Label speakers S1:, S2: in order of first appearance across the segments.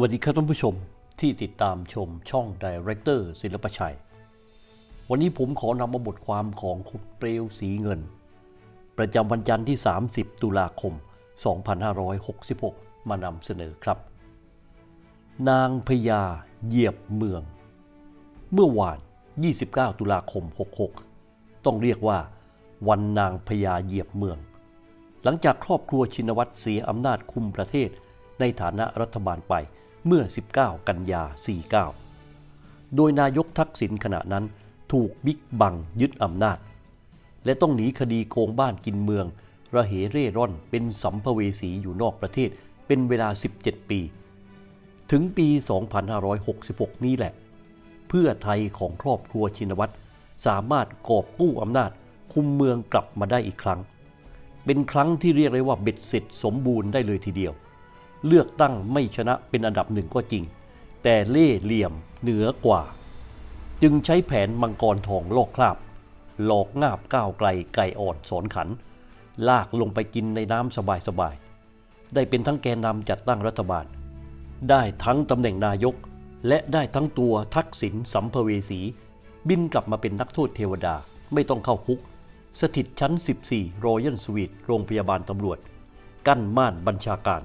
S1: วัสดีครับท่านผู้ชมที่ติดตามชมช่องดีเรคเตอร์ศิลปชัย วันนี้ผมขอนำมาบทความของคุณเปลวสีเงิน ประจำวันจันทร์ที่ 30 ตุลาคม 2566 มานำเสนอครับ นางพญาเหยียบเมือง เมื่อวาน 29 ตุลาคม 66 ต้องเรียกว่า วันนางพญาเหยียบเมือง หลังจากครอบครัวชินวัตรเสียอำนาจคุมประเทศในฐานะรัฐบาลไป เมื่อ 19 กันยา 49 โดยนายกทักษิณขณะนั้นถูกบิ๊กบังยึดอำนาจ และต้องหนีคดีโกงบ้านกินเมือง ระเหเร่ร่อนเป็นสัมภเวสีอยู่นอกประเทศเป็นเวลา 17 ปี ถึงปี 2566 นี้แหละ เพื่อไทยของครอบครัวชินวัตรสามารถกอบกู้อำนาจคุมเมืองกลับมาได้อีกครั้ง เป็นครั้งที่เรียกได้ว่าเบ็ดเสร็จสมบูรณ์ได้เลยทีเดียว เลือกตั้งไม่ชนะเป็นอันดับหนึ่งก็จริง แต่เล่เหลี่ยมเหนือกว่า จึงใช้แผนมังกรทองลอกคราบ หลอกงาบก้าวไกลไก่อ่อนสอนขัน ลากลงไปกินในน้ำสบายๆ ได้เป็นทั้งแกนนำจัดตั้งรัฐบาล ได้ทั้งตำแหน่งนายก และได้ทั้งตัวทักษิณสัมภเวสี บินกลับมาเป็นนักโทษเทวดาไม่ต้องเข้าคุก สถิตชั้น 14รอยัลสวีทโรงพยาบาลตำรวจ กั้นม่านบัญชาการ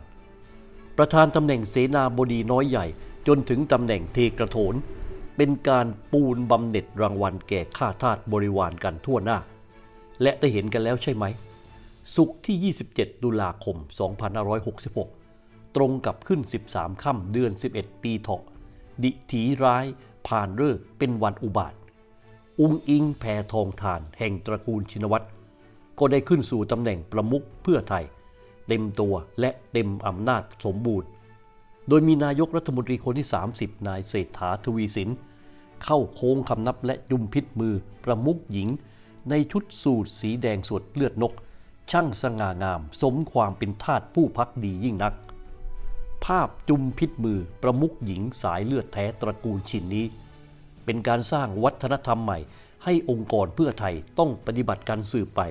S1: ประธานตำแหน่งเสนาบดีน้อยใหญ่ จนถึงตำแหน่งเทกระโถน เป็นการปูนบำเหน็จรางวัลแก่ข้าทาสบริวารกันทั่วหน้า และได้เห็นกันแล้วใช่ไหม สุขที่ 27 ตุลาคม 2566 ตรงกับขึ้น 13 ค่ำเดือน 11 ปีเถาะดิถีร้ายผ่านเลิกษ์เป็นวันอุบาท อุงอิงแพทองทานแห่งตระกูลชินวัตรก็ได้ขึ้นสู่ตำแหน่งประมุขเพื่อไทย เต็มตัวและเต็มอำนาจสมบูรณ์ โดยมีนายกรัฐมนตรีคนที่ 30 นายเศรษฐาทวีสิน เข้าโค้งคำนับและยุมพิษมือประมุขหญิง ในชุดสูทสีแดงสดเลือดนก ช่างสง่างาม สมความเป็นทาสผู้พักดียิ่งนัก ภาพจุมพิษมือประมุขหญิงสายเลือดแท้ตระกูลชินนี้ เป็นการสร้างวัฒนธรรมใหม่ ให้องค์กรเพื่อไทยต้องปฏิบัติการสืบไป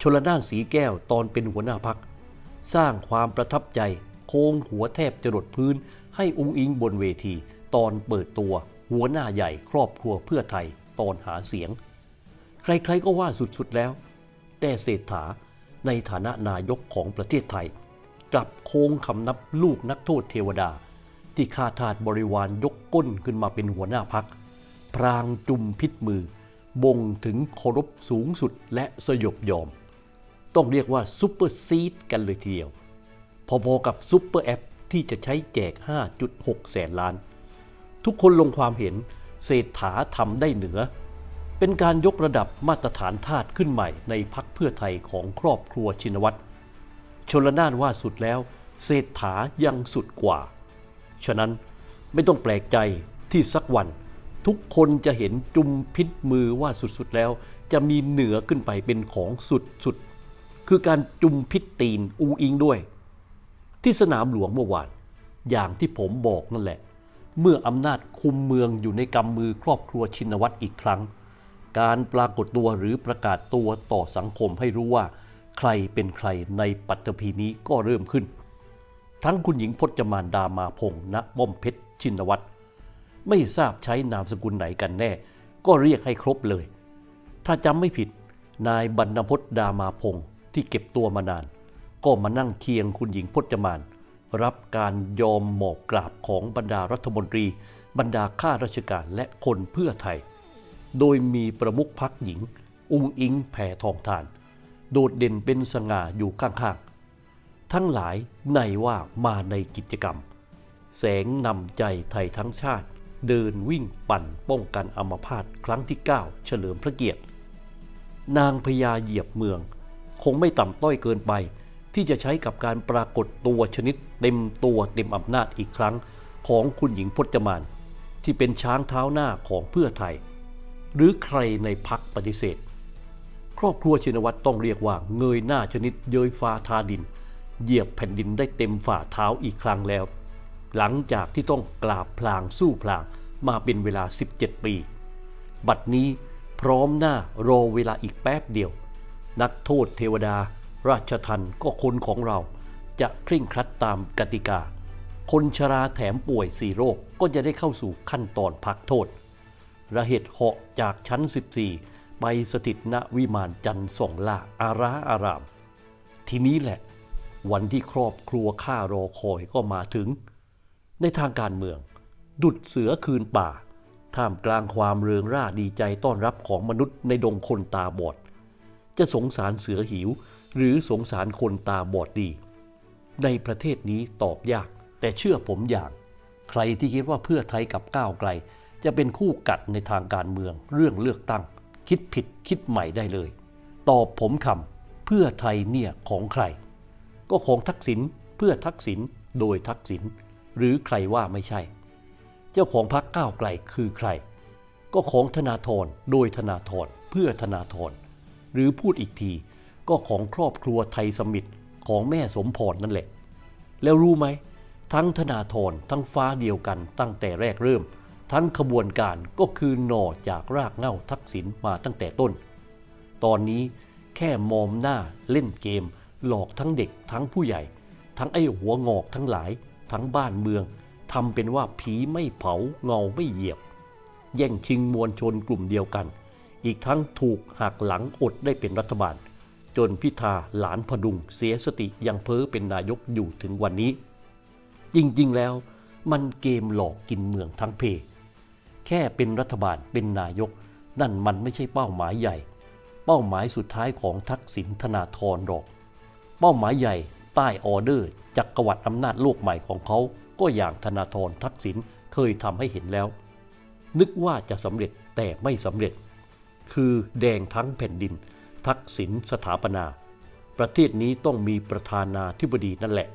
S1: ชลนานสีแก้วตอนเป็นหัวหน้าพัก สร้างความประทับใจ โค้งหัวแทบจะรดพื้น ให้องค์อิงบนเวที ตอนเปิดตัว หัวหน้าใหญ่ครอบครัวเพื่อไทยตอนหาเสียง ใครๆก็ว่าสุดๆแล้ว แต่เศรษฐาในฐานะนายกของประเทศไทย กลับโค้งคำนับลูกนักโทษเทวดา ที่ข้าทาสบริวารยกก้นขึ้นมาเป็นหัวหน้าพัก พรางจุมพิษมือ บ่งถึงเคารพสูงสุดและสยบยอม ต้องเรียกว่าซุปเปอร์ซีดกันเลยทีเดียว พอๆกับซุปเปอร์แอปที่จะใช้แจก 5.6 แสนล้าน ทุกคนลงความเห็นเศรษฐาทำได้เหนือ เป็นการยกระดับมาตรฐานทาสขึ้นใหม่ในพักเพื่อไทยของครอบครัวชินวัตรชนละนานว่าสุดแล้วเศรษฐายังสุดกว่า ฉะนั้นไม่ต้องแปลกใจที่สักวันทุกคนจะเห็นจุมพิษมือว่าสุดๆแล้ว จะมีเหนือขึ้นไปเป็นของสุดๆ คือการจุมพิษตีนอุงอิงด้วย ที่สนามหลวงเมื่อวาน อย่างที่ผมบอกนั่นแหละ เมื่ออำนาจคุมเมืองอยู่ในกำมือครอบครัวชินวัตรอีกครั้ง การปรากฏตัวหรือประกาศตัวต่อสังคมให้รู้ว่า ใครเป็นใครในปัตตภีนี้ก็เริ่มขึ้น ทั้งคุณหญิงพจมานดามาพงษ์ณบ้อมเพชรชินวัตรไม่ทราบใช้นามสกุลไหนกันแน่ ก็เรียกให้ครบเลย ถ้าจำไม่ผิดนายบรรณพจน์ดามาพงษ์ ที่เก็บตัวมานาน ก็มานั่งเคียงคุณหญิงพจมาน รับการยอมหมอบกราบของบรรดารัฐมนตรี บรรดาข้าราชการและคนเพื่อไทย โดยมีประมุขพักหญิง อุ้งอิงแผ่ทองทาน โดดเด่นเป็นสง่าอยู่ข้างๆ ทั้งหลายในว่ามาในกิจกรรม แสงนำใจไทยทั้งชาติเดินวิ่งปั่นป้องกันอัมพาตครั้งที่ 9 เฉลิมพระเกียรติ นางพญาเหยียบเมือง คงไม่ต่ำต้อยเกินไป ที่จะใช้กับการปรากฏตัวชนิดเต็มตัวเต็มอำนาจอีกครั้งของคุณหญิงพจมาน ที่เป็นช้างเท้าหน้าของเพื่อไทย หรือใครในพักปฏิเสธ ครอบครัวชินวัตรต้องเรียกว่าเงยหน้าชนิดเย้ยฟ้าทาดิน เหยียบแผ่นดินได้เต็มฝ่าเท้าอีกครั้งแล้ว หลังจากที่ต้องกราบพลางสู้พลางมาเป็นเวลา 17 ปี บัดนี้พร้อมหน้ารอเวลาอีกแป๊บเดียว นักโทษเทวดา ราชทันก็คนของเราจะเคร่งครัดตามกติกา คนชราแถมป่วยสี่โรคก็จะได้เข้าสู่ขั้นตอนพักโทษ ระเหตุเหาะจากชั้น 14 ไปสถิตณวิมานจันทร์ส่องล่าอาราอาราม ทีนี้แหละ วันที่ครอบครัวข้ารอคอยก็มาถึง ในทางการเมือง ดุดเสือคืนป่า ท่ามกลางความเริงร่าดีใจต้อนรับของมนุษย์ในดงคนตาบอด จะสงสารเสือหิว หรือสงสารคนตาบอดดี ในประเทศนี้ตอบยาก แต่เชื่อผมอย่าง ใครที่คิดว่าเพื่อไทยกับก้าวไกล จะเป็นคู่กัดในทางการเมือง เรื่องเลือกตั้ง คิดผิดคิดใหม่ได้เลย ตอบผมคำเพื่อไทยเนี่ยของใคร ก็ของทักษิณเพื่อทักษิณโดยทักษิณหรือใครว่าไม่ใช่ เจ้าของพรรคก้าวไกลคือใคร ก็ของธนาธรโดยธนาธรเพื่อธนาธร หรือพูดอีกที ก็ของครอบครัวไทยสมิตรของแม่สมพรนั่นแหละ แล้วรู้ไหม ทั้งธนาธรทั้งฟ้าเดียวกันตั้งแต่แรกเริ่ม ทั้งขบวนการก็คือหน่อจากรากเง้าทักษิณมาตั้งแต่ต้น ตอนนี้แค่มอมหน้าเล่นเกม หลอกทั้งเด็กทั้งผู้ใหญ่ ทั้งไอ้หัวงอกทั้งหลาย ทั้งบ้านเมืองทำเป็นว่าผีไม่เผาเงาไม่เหยียบ แย่งชิงมวลชนกลุ่มเดียวกัน อีกทั้งถูกหักหลังอดได้เป็นรัฐบาล จนพิธาหลานพดุงเสียสติยังเพ้อเป็นนายกอยู่ถึงวันนี้ จริงๆแล้วมันเกมหลอกกินเมืองทั้งเพ แค่เป็นรัฐบาลเป็นนายก นั่นมันไม่ใช่เป้าหมายใหญ่ เป้าหมายสุดท้ายของทักษิณธนาธรหรอก เป้าหมายใหญ่ใต้ออเดอร์จักรวรรดิอำนาจโลกใหม่ของเขา ก็อย่างธนาธรทักษิณเคยทำให้เห็นแล้ว นึกว่าจะสำเร็จแต่ไม่สำเร็จ คือแดงทั้งแผ่นดิน ทักษิณสถาปนา ประเทศนี้ต้องมีประธานาธิบดีนั่นแหละ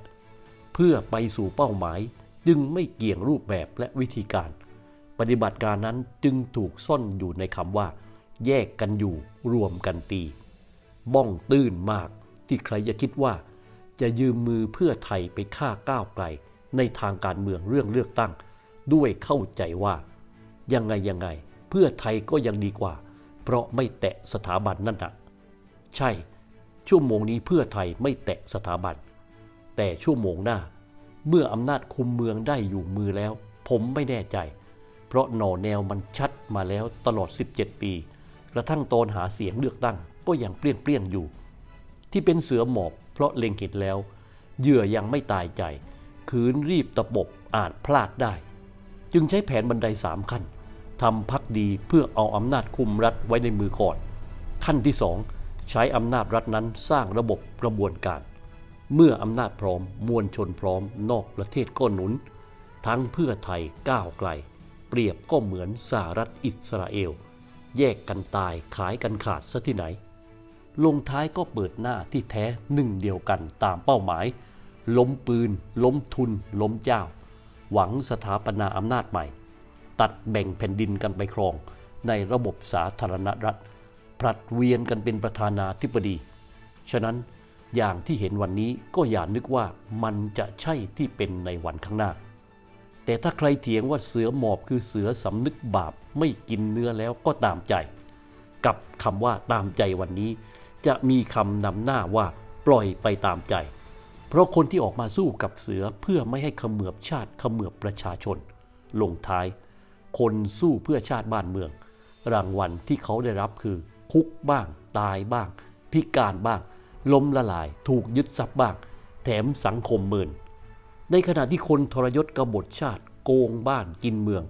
S1: เพื่อไปสู่เป้าหมายจึงไม่เกี่ยงรูปแบบและวิธีการ ปฏิบัติการนั้นจึงถูกซ่อนอยู่ในคำว่า แยกกันอยู่รวมกันตี บ้องตื้นมากที่ใครจะคิดว่า จะยืมมือเพื่อไทยไปฆ่าก้าวไกล ในทางการเมืองเรื่องเลือกตั้ง ด้วยเข้าใจว่า ยังไงยังไง เพื่อไทยก็ยังดีกว่า เพราะไม่แตะสถาบันนั่นนะใช่ ชั่วโมงนี้เพื่อไทยไม่แตะสถาบัน แต่ชั่วโมงหน้า เมื่ออำนาจคุมเมืองได้อยู่มือแล้ว ผมไม่แน่ใจ เพราะหน่อแนวมันชัดมาแล้วตลอด 17 ปี กระทั่งตอนหาเสียงเลือกตั้งก็ยังเปรี้ยนเปรี้ยนๆอยู่ ที่เป็นเสือหมอบเพราะเล็งเห็นแล้ว เหยื่อยังไม่ตายใจ คืนรีบตะบกอาจพลาดได้ จึงใช้แผนบันไดสามขั้น ทำพักดีเพื่อเอาอำนาจคุมรัฐไว้ในมือก่อน ขั้นที่สองใช้อำนาจรัฐนั้นสร้างระบบกระบวนการ เมื่ออำนาจพร้อมมวลชนพร้อม นอกประเทศก็หนุน ทั้งเพื่อไทยก้าวไกล เปรียบก็เหมือนสหรัฐอิสราเอล แยกกันตายขายกันขาดซะที่ไหน ลงท้ายก็เปิดหน้าที่แท้หนึ่งเดียวกันตามเป้าหมาย ล้มปืน ล้มทุน ล้มเจ้า หวังสถาปนาอำนาจใหม่ ตัดแบ่งแผ่นดินกันไปครอง ในระบบสาธารณรัฐผลัดเวียนกันเป็นประธานาธิบดี ฉะนั้นอย่างที่เห็นวันนี้ก็อย่านึกว่ามันจะใช่ที่เป็นในวันข้างหน้า แต่ถ้าใครเถียงว่าเสือหมอบคือเสือสำนึกบาปไม่กินเนื้อแล้วก็ตามใจ กับคำว่าตามใจวันนี้ จะมีคำนำหน้าว่าปล่อยไปตามใจ เพราะคนที่ออกมาสู้กับเสือเพื่อไม่ให้เขมือบชาติเขมือบประชาชน ลงท้าย คนสู้เพื่อชาติบ้านเมือง รางวัลที่เขาได้รับคือ คุกบ้าง ตายบ้าง พิการบ้าง ล้มละลาย ถูกยึดทรัพย์บ้าง แถมสังคมเมิน ในขณะที่คนทรยศกบฏชาติโกงบ้านกินเมือง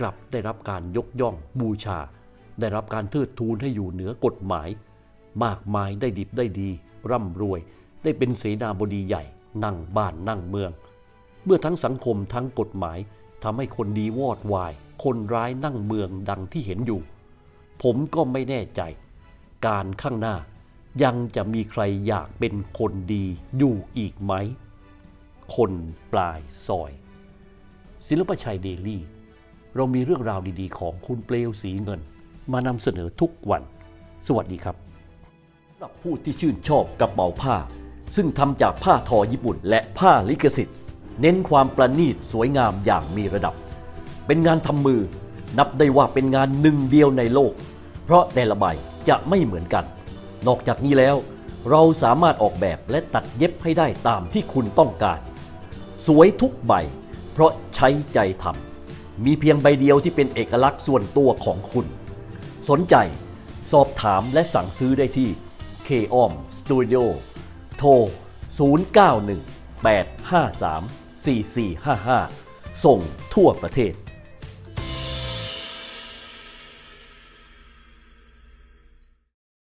S1: กลับได้รับการยกย่องบูชา ได้รับการเทิดทูนให้อยู่เหนือกฎหมาย มากมายได้ดิบได้ดี ร่ำรวย ได้เป็นเสนาบดีใหญ่ นั่งบ้านนั่งเมือง เมื่อทั้งสังคมทั้งกฎหมายทำให้คนดีวอดวาย คนร้ายนั่งเมืองดังที่เห็นอยู่ ผมก็ไม่แน่ใจ การข้างหน้ายังจะมีใครอยากเป็นคนดีอยู่อีกไหม คนปลายซอย ศิลปชัยเดลี่ เรามีเรื่องราวดีๆ ของคุณเปลวสีเงิน มานำเสนอทุกวัน สวัสดีครับสำหรับผู้ที่ชื่นชอบกระเป๋าผ้า ซึ่งทำจากผ้าทอญี่ปุ่นและผ้าลิขสิทธิ์ เน้นความประณีตสวยงามอย่างมีระดับ เป็นงานทำมือ นับได้ว่าเป็นงานหนึ่งเดียวในโลก เพราะแต่ละใบจะไม่เหมือนกัน นอกจากนี้แล้ว เราสามารถออกแบบและตัดเย็บให้ได้ตามที่คุณต้องการ สวยทุกใบ เพราะใช้ใจทำมีเพียงใบเดียวที่เป็นเอกลักษณ์ส่วนตัวของคุณ สนใจสอบถามและสั่งซื้อได้ที่ k o m Studio โทร 0918534455 ส่งทั่วประเทศ